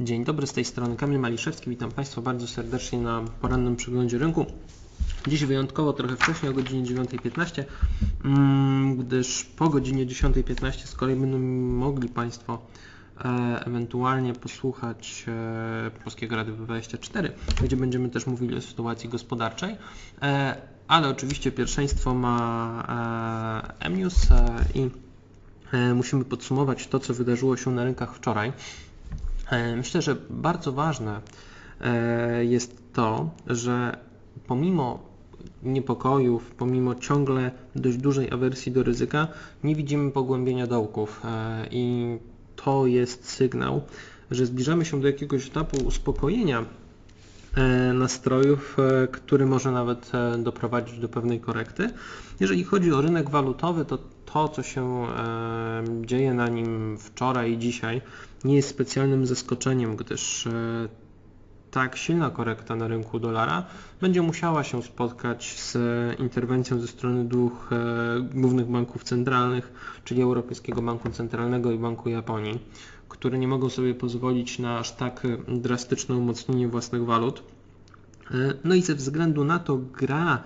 Dzień dobry, z tej strony Kamil Maliszewski. Witam Państwa bardzo serdecznie na porannym przeglądzie rynku. Dziś wyjątkowo trochę wcześniej, o godzinie 9.15, mm, gdyż po godzinie 10.15 z kolei będą mogli Państwo e, ewentualnie posłuchać e, Polskiego Rady 24, gdzie będziemy też mówili o sytuacji gospodarczej. E, ale oczywiście pierwszeństwo ma Emnews i musimy podsumować to, co wydarzyło się na rynkach wczoraj. E, myślę, że bardzo ważne e, jest to, że pomimo niepokojów, pomimo ciągle dość dużej awersji do ryzyka, nie widzimy pogłębienia dołków. E, i to jest sygnał, że zbliżamy się do jakiegoś etapu uspokojenia nastrojów, który może nawet doprowadzić do pewnej korekty. Jeżeli chodzi o rynek walutowy, to to, co się dzieje na nim wczoraj i dzisiaj, nie jest specjalnym zaskoczeniem, gdyż e, tak silna korekta na rynku dolara będzie musiała się spotkać z interwencją ze strony dwóch e, głównych banków centralnych, czyli Europejskiego Banku Centralnego i Banku Japonii, które nie mogą sobie pozwolić na aż tak drastyczne umocnienie własnych walut. E, no i ze względu na to gra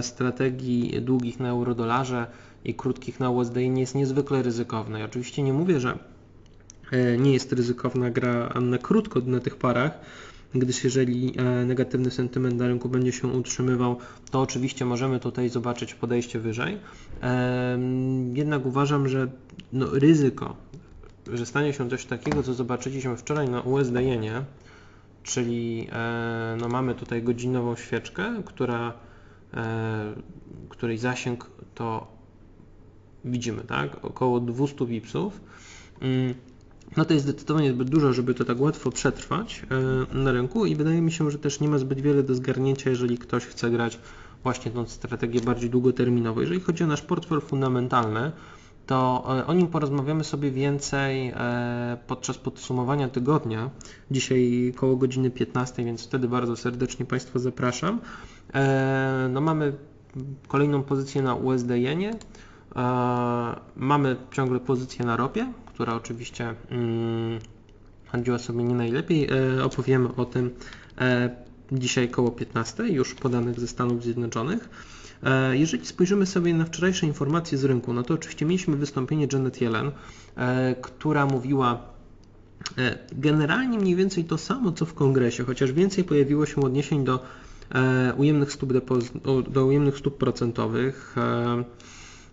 strategii długich na eurodolarze i krótkich na USD jest niezwykle ryzykowna. I oczywiście nie mówię, że E, nie jest ryzykowna gra na krótko na tych parach, gdyż jeżeli e, negatywny sentyment na rynku będzie się utrzymywał, to oczywiście możemy tutaj zobaczyć podejście wyżej. E, jednak uważam, że no, ryzyko, że stanie się coś takiego, co zobaczyliśmy wczoraj na USD jenie, czyli no, mamy tutaj godzinową świeczkę, która, której zasięg to widzimy, tak, około 200 pipsów. Mm, no to jest zdecydowanie zbyt dużo, żeby to tak łatwo przetrwać e, na rynku i wydaje mi się, że też nie ma zbyt wiele do zgarnięcia, jeżeli ktoś chce grać właśnie tą strategię bardziej długoterminową. Jeżeli chodzi o nasz portfel fundamentalny, to e, o nim porozmawiamy sobie więcej e, podczas podsumowania tygodnia, dzisiaj koło godziny 15, więc wtedy bardzo serdecznie Państwa zapraszam. No mamy kolejną pozycję na USD jenie, mamy ciągle pozycję na ropie, która oczywiście mm, chodziła sobie nie najlepiej. E, opowiemy o tym e, dzisiaj koło 15, już podanych ze Stanów Zjednoczonych. E, jeżeli spojrzymy sobie na wczorajsze informacje z rynku, no to oczywiście mieliśmy wystąpienie Janet Yellen, która mówiła generalnie mniej więcej to samo, co w kongresie, chociaż więcej pojawiło się odniesień do ujemnych stóp, do ujemnych stóp procentowych.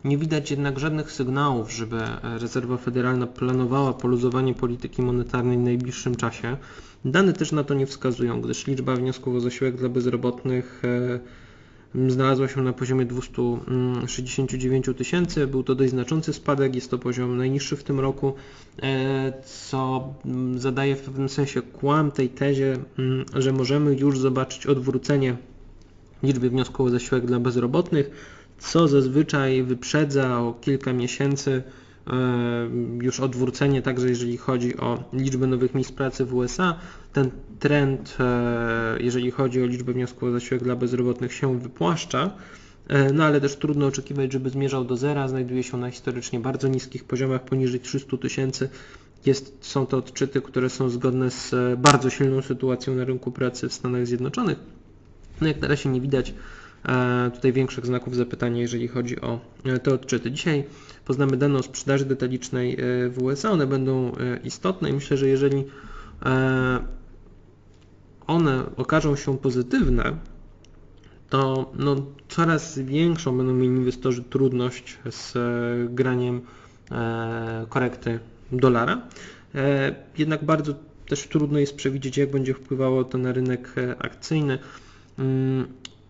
Nie widać jednak żadnych sygnałów, żeby rezerwa federalna planowała poluzowanie polityki monetarnej w najbliższym czasie. Dane też na to nie wskazują, gdyż liczba wniosków o zasiłek dla bezrobotnych e, znalazła się na poziomie 269 tysięcy. Był to dość znaczący spadek, jest to poziom najniższy w tym roku, e, co zadaje w pewnym sensie kłam tej tezie, że możemy już zobaczyć odwrócenie liczby wniosków o zasiłek dla bezrobotnych co zazwyczaj wyprzedza o kilka miesięcy już odwrócenie, także jeżeli chodzi o liczbę nowych miejsc pracy w USA. Ten trend, e, jeżeli chodzi o liczbę wniosków o zasiłek dla bezrobotnych, się wypłaszcza. E, no ale też trudno oczekiwać, żeby zmierzał do zera. Znajduje się na historycznie bardzo niskich poziomach, poniżej 300 tysięcy. Jest, są to odczyty, które są zgodne z bardzo silną sytuacją na rynku pracy w Stanach Zjednoczonych. No jak na razie nie widać E, tutaj większych znaków zapytania, jeżeli chodzi o e, te odczyty. Dzisiaj poznamy dane o sprzedaży detalicznej e, w USA, one będą istotne i myślę, że jeżeli one okażą się pozytywne, to no, coraz większą będą mieli inwestorzy trudność z graniem korekty dolara. Jednak bardzo też trudno jest przewidzieć, jak będzie wpływało to na rynek akcyjny.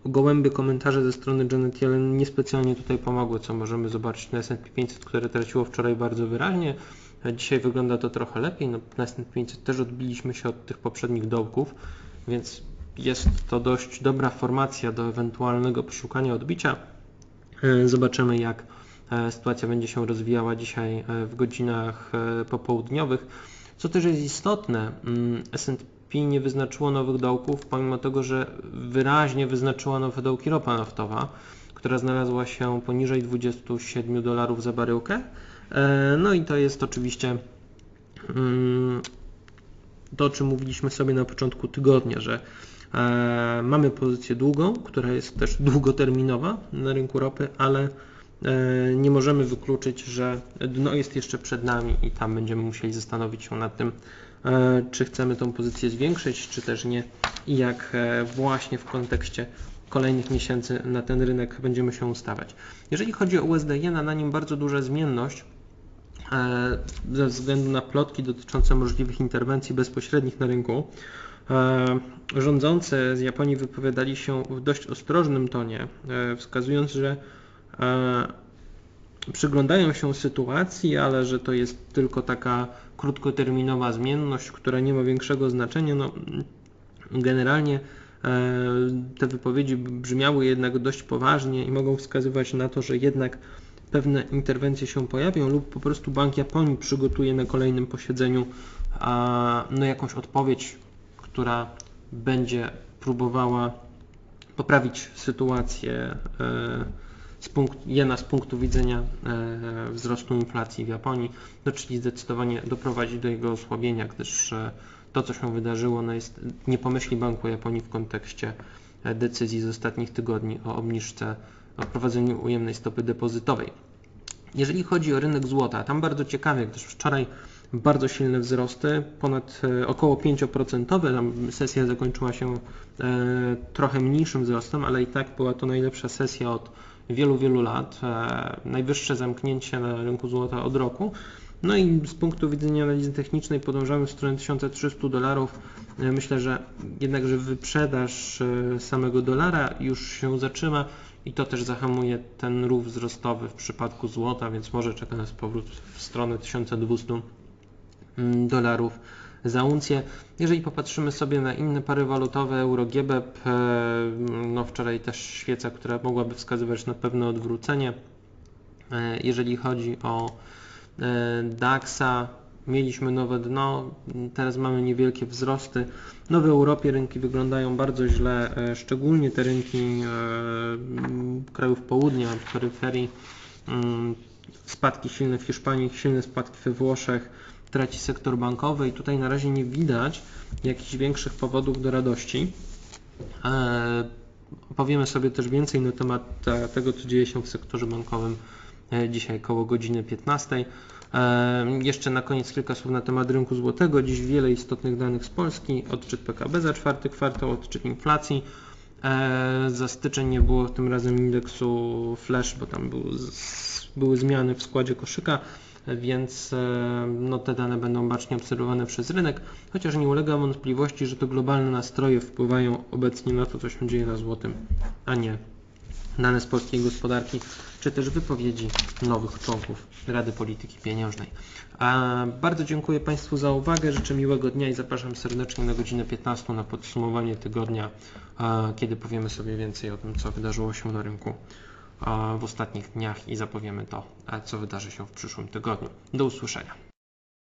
Gołębie komentarze ze strony Janet Yellen niespecjalnie tutaj pomogły, co możemy zobaczyć na S&P 500, które traciło wczoraj bardzo wyraźnie. Dzisiaj wygląda to trochę lepiej. No, na S&P 500 też odbiliśmy się od tych poprzednich dołków, więc jest to dość dobra formacja do ewentualnego przeszukania odbicia. E, zobaczymy, jak e, sytuacja będzie się rozwijała dzisiaj e, w godzinach popołudniowych. Co też jest istotne, mm, S&P nie wyznaczyło nowych dołków, pomimo tego, że wyraźnie wyznaczyła nowe dołki ropa naftowa, która znalazła się poniżej 27 dolarów za baryłkę. E, no i to jest oczywiście mm, to, o czym mówiliśmy sobie na początku tygodnia, że e, mamy pozycję długą, która jest też długoterminowa na rynku ropy, ale e, nie możemy wykluczyć, że dno jest jeszcze przed nami i tam będziemy musieli zastanowić się nad tym, czy chcemy tą pozycję zwiększyć, czy też nie i jak e, właśnie w kontekście kolejnych miesięcy na ten rynek będziemy się ustawiać. Jeżeli chodzi o USD Jena, na nim bardzo duża zmienność e, ze względu na plotki dotyczące możliwych interwencji bezpośrednich na rynku. E, rządzący z Japonii wypowiadali się w dość ostrożnym tonie, e, wskazując, że przyglądają się sytuacji, ale że to jest tylko taka krótkoterminowa zmienność, która nie ma większego znaczenia. No, generalnie E, te wypowiedzi brzmiały jednak dość poważnie i mogą wskazywać na to, że jednak pewne interwencje się pojawią lub po prostu Bank Japonii przygotuje na kolejnym posiedzeniu no, jakąś odpowiedź, która będzie próbowała poprawić sytuację e, z punktu, jena z punktu widzenia e, wzrostu inflacji w Japonii, no, czyli zdecydowanie doprowadzić do jego osłabienia, gdyż to, co się wydarzyło, no jest, nie pomyśli Banku Japonii w kontekście e, decyzji z ostatnich tygodni o obniżce, o wprowadzeniu ujemnej stopy depozytowej. Jeżeli chodzi o rynek złota, tam bardzo ciekawie, gdyż wczoraj bardzo silne wzrosty, ponad e, około 5%. Tam sesja zakończyła się e, trochę mniejszym wzrostem, ale i tak była to najlepsza sesja od wielu, wielu lat. Najwyższe zamknięcie na rynku złota od roku. No i z punktu widzenia analizy technicznej podążamy w stronę 1300 dolarów. E, myślę, że jednakże wyprzedaż e, samego dolara już się zaczyna i to też zahamuje ten ruch wzrostowy w przypadku złota, więc może czeka nas powrót w stronę 1200 mm, dolarów za uncję. Jeżeli popatrzymy sobie na inne pary walutowe, euro GBP, e, no wczoraj też świeca, która mogłaby wskazywać na pewne odwrócenie. Jeżeli chodzi o E, DAX-a mieliśmy nowe dno, teraz mamy niewielkie wzrosty. No w Europie rynki wyglądają bardzo źle, e, szczególnie te rynki e, krajów południa, peryferii. Mm, spadki silne w Hiszpanii, silne spadki we Włoszech, traci sektor bankowy i tutaj na razie nie widać jakichś większych powodów do radości. Powiemy sobie też więcej na temat tego, co dzieje się w sektorze bankowym E, dzisiaj koło godziny 15. E, jeszcze na koniec kilka słów na temat rynku złotego. Dziś wiele istotnych danych z Polski. Odczyt PKB za czwarty kwartał, odczyt inflacji. E, za styczeń nie było tym razem indeksu flash, bo tam był, były zmiany w składzie koszyka, więc no, te dane będą bacznie obserwowane przez rynek, chociaż nie ulega wątpliwości, że to globalne nastroje wpływają obecnie na to, co się dzieje na złotym, a nie dane z polskiej gospodarki, czy też wypowiedzi nowych członków Rady Polityki Pieniężnej. A bardzo dziękuję Państwu za uwagę, życzę miłego dnia i zapraszam serdecznie na godzinę 15 na podsumowanie tygodnia, kiedy powiemy sobie więcej o tym, co wydarzyło się na rynku w ostatnich dniach i zapowiemy to, co wydarzy się w przyszłym tygodniu. Do usłyszenia.